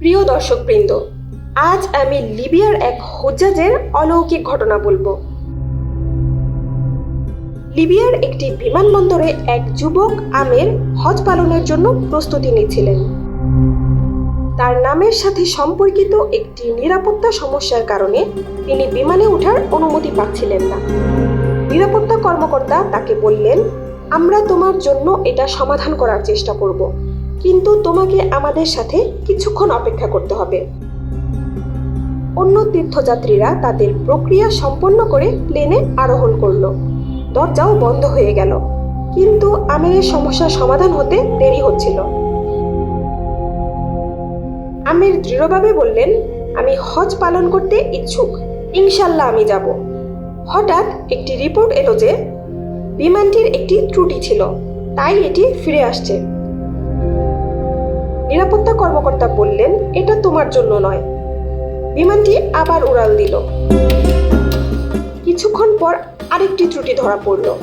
প্রিয় দর্শকবৃন্দ, আজ আমি লিবিয়ার এক হুজ্জাজের অলৌকিক ঘটনা বলব। লিবিয়ার একটি বিমানবন্দরে এক যুবক আমের হজ পালনের জন্য প্রস্তুতি নিচ্ছিলেন। তার নামের সাথে সম্পর্কিত একটি নিরাপত্তা সমস্যার কারণে তিনি বিমানে ওঠার অনুমতি পাচ্ছিলেন না। নিরাপত্তা কর্মকর্তা তাকে বললেন, আমরা তোমার জন্য এটা সমাধান করার চেষ্টা করব। কিন্তু তোমাকে আমাদের সাথে কিছুক্ষণ অপেক্ষা করতে হবে। অন্য তীর্থযাত্রীরা তাদের প্রক্রিয়া সম্পন্ন করে প্লেনে আরোহণ করল। দরজাও বন্ধ হয়ে গেল। কিন্তু আমেরের সমস্যার সমাধান হতে দেরি হচ্ছিল। আমির দৃঢ়ভাবে বললেন, আমি হজ পালন করতে ইচ্ছুক। ইনশাল্লাহ আমি যাব। হঠাৎ একটি রিপোর্ট এলো যে, বিমানটির একটি ত্রুটি ছিল। তাই এটি ফিরে আসছে। নিরাপত্তা কর্মকর্তা বললেন, এটা তোমার জন্য নয়। বিমানটি আবার উড়াল দিল। কিছুক্ষণ পর আরেকটি ত্রুটি ধরা পড়ল।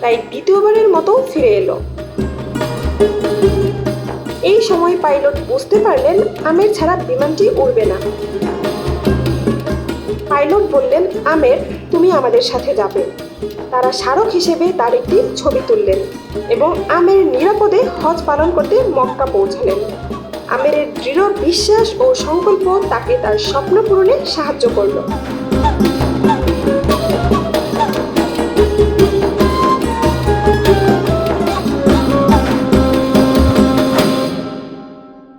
তাই দ্বিতীয়বারের মতো ফিরে এলো। এই সময় পাইলট বুঝতে পারলেন, আমের ছাড়া বিমানটি উড়বে না। পাইলট বললেন, আমের, তুমি আমাদের সাথে যাবে। তারা স্মারক হিসেবে তার একটি ছবি তুললেন এবং আমের নিরাপদে হজ পালন করতে মক্কা পৌঁছালেন। আমেরের দৃঢ় বিশ্বাস ও সংকল্প তাকে তার স্বপ্ন পূরণে সাহায্য করল।